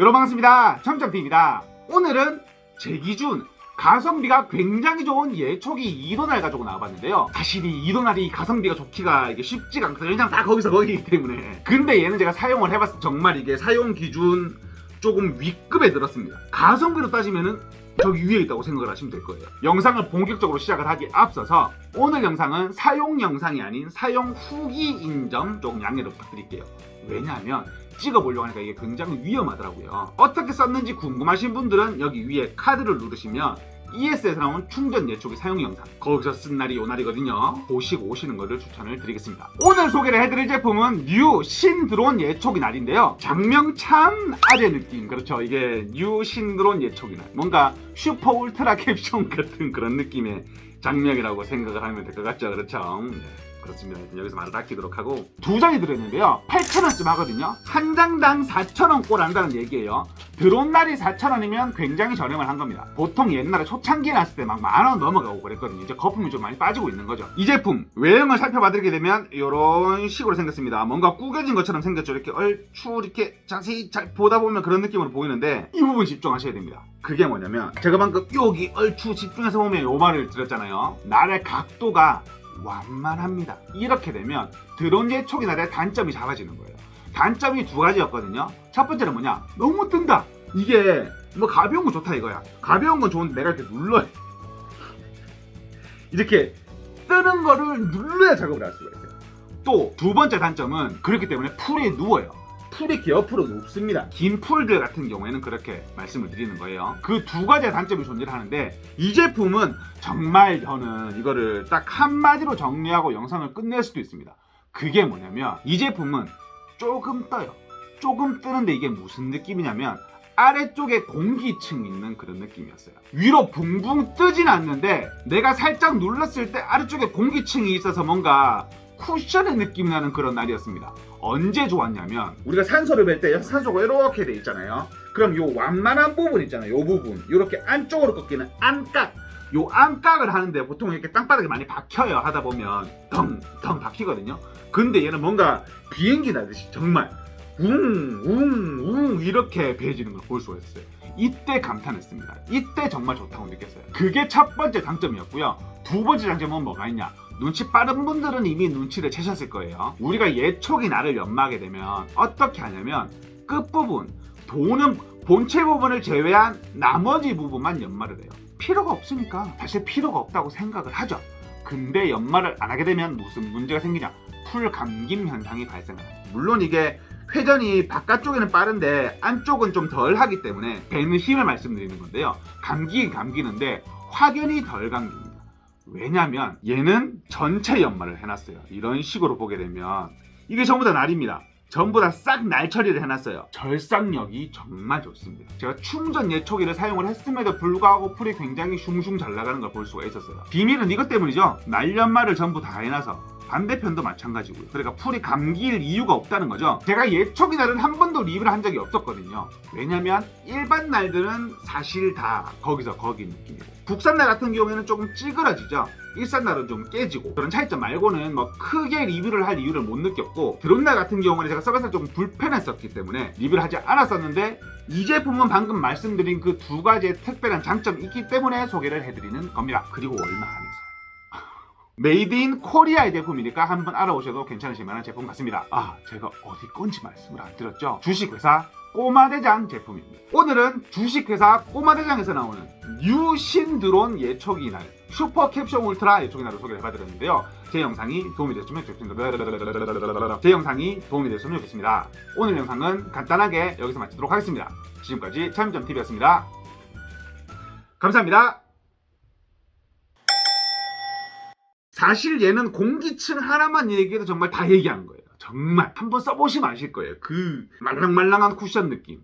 여러분 반갑습니다. 청점TV입니다. 오늘은 제 기준 가성비가 굉장히 좋은 예초기 이도날 가지고 나와봤는데요. 사실 이 이도날이 가성비가 좋기가 이게 쉽지가 않거든요. 그냥 다 거기서 거기기 때문에. 근데 얘는 제가 사용을 해봤을 때 정말 이게 사용 기준 조금 윗급에 들었습니다. 가성비로 따지면은 저기 위에 있다고 생각을 하시면 될 거예요. 영상을 본격적으로 시작을 하기에 앞서서 오늘 영상은 사용 영상이 아닌 사용 후기인 점 조금 양해를 부탁드릴게요. 왜냐하면 찍어보려고 하니까 이게 굉장히 위험하더라고요. 어떻게 썼는지 궁금하신 분들은 여기 위에 카드를 누르시면 ES에서 나온 충전 예초기 사용 영상 거기서 쓴 날이 요 날이거든요 보시고 오시는 것을 추천을 드리겠습니다 오늘 소개를 해드릴 제품은 뉴 신드론 예초기 날인데요 장명 참 아재 느낌 그렇죠 이게 뉴 신드론 예초기 날 뭔가 슈퍼 울트라 캡션 같은 그런 느낌의 장면이라고 생각을 하면 될 것 같죠 그렇죠 네. 그렇습니다. 여기서 말을 아끼도록 하고 두 장이 들어있는데요. 8,000원쯤 하거든요. 한 장당 4,000원 꼴 한다는 얘기예요. 드론 날이 4,000원이면 굉장히 저렴을 한 겁니다. 보통 옛날에 초창기에 났을 때 막 만원 넘어가고 그랬거든요. 이제 거품이 좀 많이 빠지고 있는 거죠. 이 제품 외형을 살펴봐드리게 되면 이런 식으로 생겼습니다. 뭔가 구겨진 것처럼 생겼죠. 이렇게 얼추 이렇게 자세히 잘 보다 보면 그런 느낌으로 보이는데 이 부분 집중하셔야 됩니다. 그게 뭐냐면 제가 방금 여기 얼추 집중해서 보면 요 말을 드렸잖아요. 날의 각도가 완만합니다. 이렇게 되면 드론 예초기 날의 단점이 작아지는 거예요. 단점이 두 가지였거든요. 첫 번째는 뭐냐? 너무 뜬다. 이게 뭐 가벼운 건 좋다 이거야. 가벼운 건 좋은데 내가 이렇게 눌러야 이렇게 뜨는 거를 눌러야 작업을 할 수가 있어요. 또 두 번째 단점은 그렇기 때문에 풀에 누워요. 풀이 옆으로 눕습니다. 긴 풀들 같은 경우에는 그렇게 말씀을 드리는 거예요. 그 두 가지의 단점이 존재를 하는데 이 제품은 정말 저는 이거를 딱 한마디로 정리하고 영상을 끝낼 수도 있습니다. 그게 뭐냐면 이 제품은 조금 떠요. 조금 뜨는데 이게 무슨 느낌이냐면 아래쪽에 공기층 있는 그런 느낌이었어요. 위로 붕붕 뜨진 않는데 내가 살짝 눌렀을 때 아래쪽에 공기층이 있어서 뭔가 쿠션의 느낌이 나는 그런 날이었습니다. 언제 좋았냐면 우리가 산소를 뺄 때 산소가 이렇게 돼 있잖아요. 그럼 요 완만한 부분 있잖아요. 요 부분 이렇게 안쪽으로 꺾이는 안깍 요 안깍을 하는데 보통 이렇게 땅바닥에 많이 박혀요 하다 보면 덩덩 박히거든요. 근데 얘는 뭔가 비행기 나듯이 정말 웅웅웅 이렇게 배해지는 걸 볼 수가 있었어요. 이때 감탄했습니다. 이때 정말 좋다고 느꼈어요. 그게 첫 번째 장점이었고요. 두 번째 장점은 뭐가 있냐? 눈치 빠른 분들은 이미 눈치를 채셨을 거예요. 우리가 예초기 날을 연마하게 되면 어떻게 하냐면 끝부분, 도는 본체 부분을 제외한 나머지 부분만 연마를 해요. 필요가 없으니까 사실 필요가 없다고 생각을 하죠. 근데 연마를 안 하게 되면 무슨 문제가 생기냐? 풀 감김 현상이 발생합니다. 물론 이게 회전이 바깥쪽에는 빠른데 안쪽은 좀 덜 하기 때문에 배는 힘을 말씀드리는 건데요. 감기긴 감기는데 확연히 덜 감깁니다. 왜냐면 얘는 전체 연마를 해놨어요. 이런 식으로 보게 되면 이게 전부 다 날입니다. 전부 다 싹 날 처리를 해놨어요. 절삭력이 정말 좋습니다. 제가 충전 예초기를 사용을 했음에도 불구하고 풀이 굉장히 슝슝 잘 나가는 걸 볼 수가 있었어요. 비밀은 이것 때문이죠. 날 연마를 전부 다 해놔서 반대편도 마찬가지고요. 그러니까 풀이 감길 이유가 없다는 거죠. 제가 예초기 날은 한 번도 리뷰를 한 적이 없었거든요. 왜냐면 일반 날들은 사실 다 거기서 거기 느낌이고 국산 날 같은 경우에는 조금 찌그러지죠. 일산 날은 좀 깨지고 그런 차이점 말고는 뭐 크게 리뷰를 할 이유를 못 느꼈고 드론 날 같은 경우는 제가 써봐서 좀 불편했었기 때문에 리뷰를 하지 않았었는데 이 제품은 방금 말씀드린 그 두 가지의 특별한 장점이 있기 때문에 소개를 해드리는 겁니다. 그리고 얼마 안 해서. 메이드 인 코리아의 제품이니까 한번 알아보셔도 괜찮으실 만한 제품 같습니다. 아, 제가 어디 건지 말씀을 안 드렸죠? 주식회사 꼬마대장 제품입니다. 오늘은 주식회사 꼬마대장에서 나오는 뉴 신드론 예초기 날 슈퍼 캡션 울트라 예초기 날을 소개를 해봐드렸는데요. 제 영상이 도움이 됐으면 좋겠습니다. 제 영상이 도움이 됐으면 좋겠습니다. 오늘 영상은 간단하게 여기서 마치도록 하겠습니다. 지금까지 참점TV였습니다. 감사합니다. 사실 얘는 공기층 하나만 얘기해도 정말 다 얘기하는 거예요. 정말 한번 써보시면 아실 거예요. 그 말랑말랑한 쿠션 느낌.